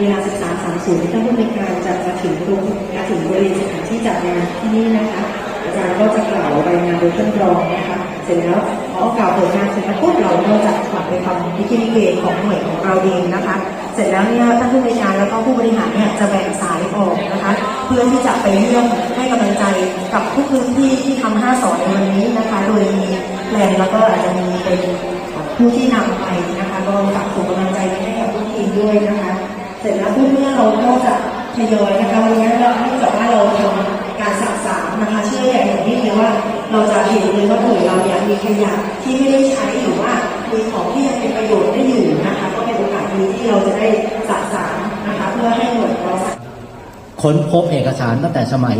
ศูนย์ท่านผู้ในการจะมาถึงตรงมาถึงบริเวณสถานที่จัดงานที่นี่นะคะอาจารย์ก็จะกล่าวรายงานโดยท่านรองนะคะ เสร็จแล้วพอกล่าวผลงานเสร็จแล้วปุ๊บเราก็จะกลับไปทำพิธีลิเกของหน่วยของเราเองนะคะ เสร็จแล้วเนี่ยท่านผู้ในการแล้วก็ผู้บริหารเนี่ยจะแบ่งสายออกนะคะ เพื่อที่จะไปเยี่ยมให้กำลังใจกับทุกพื้นที่ที่ทำห้าสอนในวันนี้นะคะ โดยมีแปลนแล้วก็อาจจะมีเป็นผู้ที่นำไปนะคะก็ฝากส่งกำลังใจให้กับทุกทีมด้วยนะคะ เสร็จแล้วเมื่อเราก็จะทยอยนะคะวันนี้เราให้จากว่าเราทำการสะสางนะคะเชื่ออย่างอย่งนี้เลยว่าเราจะเห็นเลยว่าหน่วยเราเนี่ยมีขยะที่ไม่ได้ใช้หรือว่ามีของที่ยังเป็นประโยชน์ได้อยู่นะคะก็เป็นโอกาสดีที่เราจะได้สะสางนะคะเพื่อให้หน่วยเราค้นพบเอกสารตั้งแต่สมัย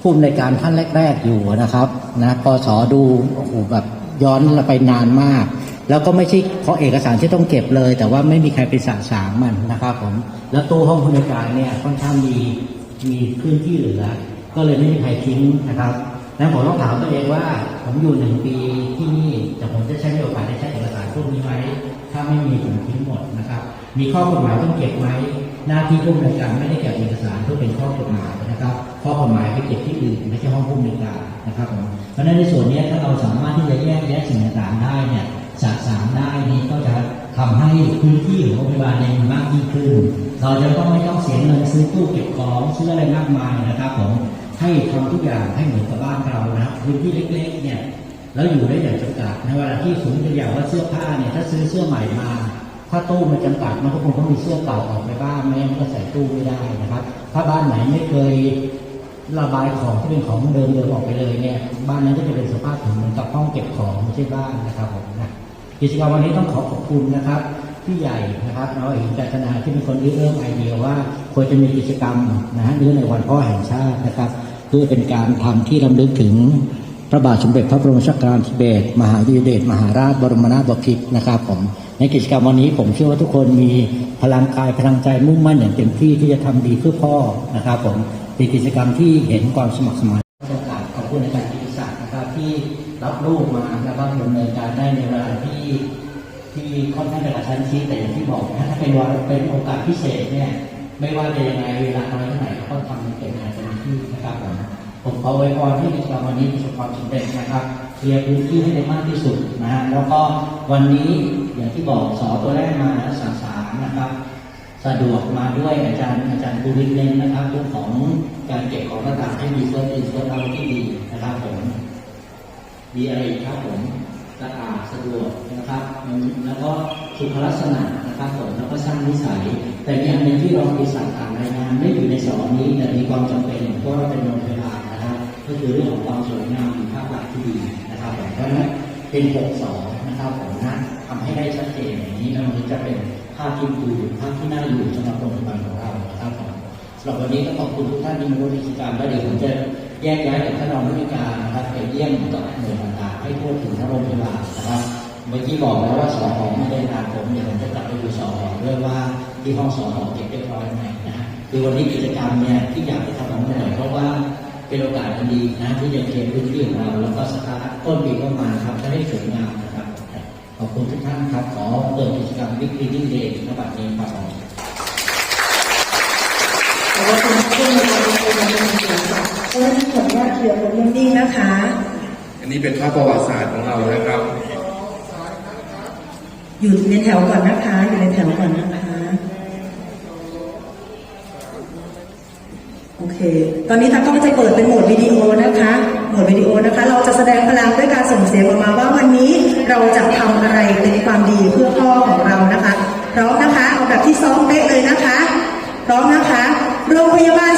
ผู้อำนวยการท่านแรก ๆ อยู่นะครับนะพศดูโอ้โหแบบย้อนไปนานมาก แล้วก็ไม่ใช่เพราะเอกสารที่ต้องเก็บเลย แต่ว่าไม่มีใครไปสะสางมันนะครับผมแล้วตู้ห้องผู้อำนวยการเนี่ยค่อนข้างมีมีพื้นที่เหลือ ก็เลยไม่มีใครทิ้งนะครับแล้วผมต้องถามตัวเองว่า ผมอยู่หนึ่งปีที่นี่แต่ผมจะใช้โอกาสได้ใช้เอกสารพวกนี้ไหมถ้าไม่มีผมทิ้งหมดนะครับ มีข้อกฎหมายต้องเก็บไหมหน้าที่ผู้อำนวยการไม่ได้เก็บเอกสารเพื่อเป็นข้อกฎหมายนะครับข้อกฎหมายไปเก็บที่อื่นไม่ใช่ห้องผู้อำนวยการนะครับผมเพราะฉะนั้นในส่วนนี้ถ้าเราสามารถที่จะแยกแยะสิ่งต่างๆได้เนี่ย สะสางได้นี่ก็จะทำให้พื้นที่ของโรงพยาบาลเนี่ยมากยิ่งขึ้น เราจะต้องไม่ต้องเสียเงินซื้อตู้เก็บของซื้ออะไรมากมายนะครับผมให้ทำทุกอย่างให้เหมือนกับบ้านเรานะครับพื้นที่เล็ก ๆ เนี่ยแล้วอยู่ได้อย่างจำกัดในเวลาที่สมมติตัวอย่างว่าเสื้อผ้าเนี่ยถ้าซื้อเสื้อใหม่มา ถ้าตู้มันจำกัดมันก็คงต้องมีเสื้อเก่าออกไปบ้างไม่งั้นก็ใส่ตู้ไม่ได้นะครับ ถ้าบ้านไหนไม่เคยระบายของที่เป็นของเดิมเดิมๆออกไปเลยเนี่ยบ้านนั้นก็จะเป็นสภาพถึงเหมือนกับห้องเก็บของไม่ใช่บ้านนะครับผมนะ กิจกรรมวันนี้ต้องขอขอบคุณนะครับพี่ใหญ่นะครับน้องเอกจัตนาที่เป็นคนริเริ่มไอเดียว่าควรจะมีกิจกรรมนะฮะเนื่องในวันพ่อแห่งชาตินะครับเพื่อเป็นการทำที่รำลึกถึงพระบาทสมเด็จพระบรมชนากาธิเบศรมหาวิเดชมหาราชบรมนาถบพิตรนะครับผมในกิจกรรมวันนี้ผมเชื่อว่าทุกคนมีพลังกายพลังใจมุ่งมั่นอย่างเต็มที่ที่จะทำดีเพื่อพ่อนะครับผมเป็นกิจกรรมที่เห็นความสมัครสมานโอกาสขอบคุณอาจารย์กิติศักดิ์นะครับที่รับลูกมาแล้วก็ดำเนินการได้ในเวลาที่ ที่ค่อนข้างจะกระชั้นชิดแต่อย่างที่บอกนะถ้าเป็นวันเป็นโอกาสพิเศษเนี่ยไม่ว่าจะยังไงเวลาน้อยเท่าไหร่ก็ทำเต็มงานเต็มที่นะครับผมผมขอไว้พรให้กิจกรรมวันนี้ประสบความสำเร็จนะครับเคลียร์พื้นที่ให้ได้มากที่สุดนะฮะแล้วก็วันนี้อย่างที่บอกสอตัวแรกมาแล้วสาสารนะครับ สะดวกมาด้วยอาจารย์อาจารย์ภูริเน้นนะครับเรื่องของการเก็บของต่างๆให้มีเฟิร์สอินเฟิร์สเอาที่ดีนะครับผมมีอะไรครับผม สะอาดสะดวกนะครับแล้วก็สุขลักษณะนะครับผมแล้วก็สร้างนิสัย แต่มีอันหนึงที่เรามีสั่งอ่านรายงานไม่อยู่ในสอนนี้แต่มีความจำเป็นเพราะเราเป็นโรงพยาบาลนะครับก็คือเรื่องของความสวยงามภาพลักษณ์ที่ดีนะครับผมเพราะนั้นเป็นหกสองนะครับผมนะทำให้ได้ชัดเจนอย่างนี้แล้วมันจะเป็นภาพที่ดูภาพที่น่าอยู่สำหรับโรงพยาบาลของเรานะครับผมสำหรับวันนี้ก็ขอบคุณทุกท่านที่มาร่วมกิจกรรมแล้วเดี๋ยวผมจะแยกย้ายกับท่านรองผู้การนะครับไปเยี่ยมกับหน่วยต่างๆ ให้ทั่วถึงทั้งโรงพยาบาลนะครับเมื่อกี้บอกแล้วว่าสอหอไม่ได้ตามผมเดี๋ยวผมจะกลับไปดูสอหอด้วยว่าที่ห้องสอหอเก็บเรียบร้อยไหมนะฮะคือวันนี้กิจกรรมเนี่ยที่อยากจะทำของหน่อยเพราะว่าเป็นโอกาสอันดีนะที่จะเคลียร์พื้นที่ของเราแล้วก็สตาร์ทต้นปีก็มาครับจะได้สวยงามนะครับขอบคุณทุกท่านครับขอเปิดกิจกรรมบิ๊กบิ๊กเดย์ในบัดนี้ครับผมขอบคุณที่มานตัวแทนของเสียงค่ะเพราะฉะนั้นขออนุญาตเคลียร์โพเดียมนิ่งนะคะ นนี้เป็นภาพประวัติศาสตร์ของเรานะครับ อยู่ในแถวก่อนนะคะ อยู่ในแถวก่อนนะคะ โอเค ตอนนี้ทางกล้องจะเปิดเป็นโหมดวิดีโอนะคะ โหมดวิดีโอนะคะ เราจะแสดงพลังด้วยการส่งเสียงออกมาว่าวันนี้เราจะทำอะไรเป็นความดีเพื่อพ่อของเรานะคะ พร้อมนะคะ เอาแบบที่ซ้อมเป๊ะเลยนะคะ พร้อมนะคะ โรงพยาบาล